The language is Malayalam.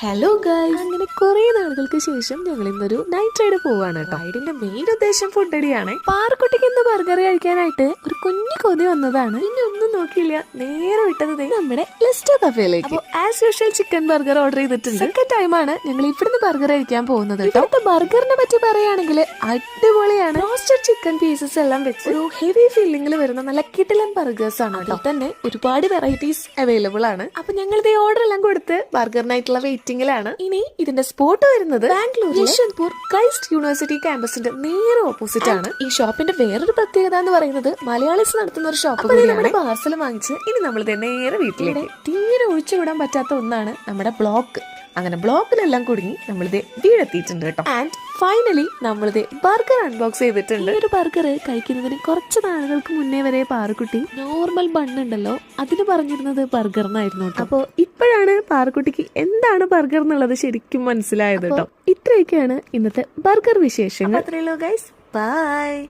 ഹലോ ഗൈസ് അങ്ങനെ കുറെ നാളുകൾക്ക് ശേഷം ഞങ്ങൾ ഇന്നൊരു നൈറ്റ് റൈഡ് പോവാണ് കേട്ടോ. റൈഡിന്റെ മെയിൻ ഉദ്ദേശം ഫുഡ് അടിയാണ്. പാറക്കുട്ടിക്ക് ഇന്ന് ബർഗർ കഴിക്കാനായിട്ട് ഒരു കുഞ്ഞു കൊതി വന്നതാണ്. ഇനി ഒന്നും നോക്കിയില്ല. നേരെ വിട്ടത് നമ്മുടെ ലിസ്റ്റ് കഫേയിലേക്ക്. അപ്പോൾ as usual chicken burger order ചെയ്തിട്ടുണ്ട്. സെക്കൻഡ് ടൈമാണ് ഞങ്ങൾ ഇവിടുന്ന് ബർഗർ കഴിക്കാൻ പോകുന്നത് കേട്ടോ. ബർഗറിനെ പറ്റി പറയുകയാണെങ്കിൽ അടിപൊളിയാണ്. റോസ്റ്റഡ് ചിക്കൻ പീസസ് എല്ലാം വെച്ച് ഒരു ഹെവി ഫീലിംഗിൽ വരുന്ന നല്ല കിടിലൻ ബർഗേഴ്സ് ആണ് അതിൽ തന്നെ ഒരുപാട് വെറൈറ്റീസ് അവൈലബിൾ ആണ്. അപ്പൊ ഞങ്ങൾ ഇതേ ഓർഡർ എല്ലാം കൊടുത്ത് ബർഗറിനായിട്ടുള്ള വെയിറ്റിംഗിലാണ് ഇനി ഇതിന്റെ സ്പോട്ട് വരുന്നത് ബാംഗ്ലൂർ യശ്വന്ത്പൂർ ക്രൈസ്റ്റ് യൂണിവേഴ്സിറ്റി ക്യാമ്പസിന്റെ നേരെ ഓപ്പോസിറ്റ് ആണ്. ഈ ഷോപ്പിന്റെ വേറൊരു പ്രത്യേകത എന്ന് പറയുന്നത് മലയാളീസ് നടത്തുന്ന ഒരു ഷോപ്പ് നമ്മുടെ പാർസൽ വാങ്ങിച്ച് ഇനി നമ്മൾ നേരെ വീട്ടിലേക്ക്. തീരെ ഒഴിച്ചുവിടാൻ പറ്റാത്ത ഒന്നാണ് നമ്മുടെ ബ്ലോക്ക് അങ്ങനെ ബ്ലോക്കിലെല്ലാം കുടുങ്ങി നമ്മളിത് വീടെത്തിയിട്ടുണ്ട് കേട്ടോ. ആൻഡ് ഫൈനലി നമ്മളിത് ബർഗർ അൺബോക്സ് ചെയ്തിട്ടുണ്ട്. ഒരു ബർഗർ കഴിക്കുന്നതിന് കുറച്ച് നാളുകൾക്ക് മുന്നേ വരെ പാറക്കുട്ടി നോർമൽ ബണ്ണുണ്ടല്ലോ അതിന് പറഞ്ഞിരുന്നത് ബർഗർ എന്നായിരുന്നു അപ്പോൾ ഇപ്പോഴാണ് പാറക്കുട്ടിക്ക് എന്താണ് ബർഗർ എന്നുള്ളത് ശരിക്കും മനസ്സിലായത് കേട്ടോ. ഇത്രയൊക്കെയാണ് ഇന്നത്തെ ബർഗർ വിശേഷങ്ങൾ. ബൈ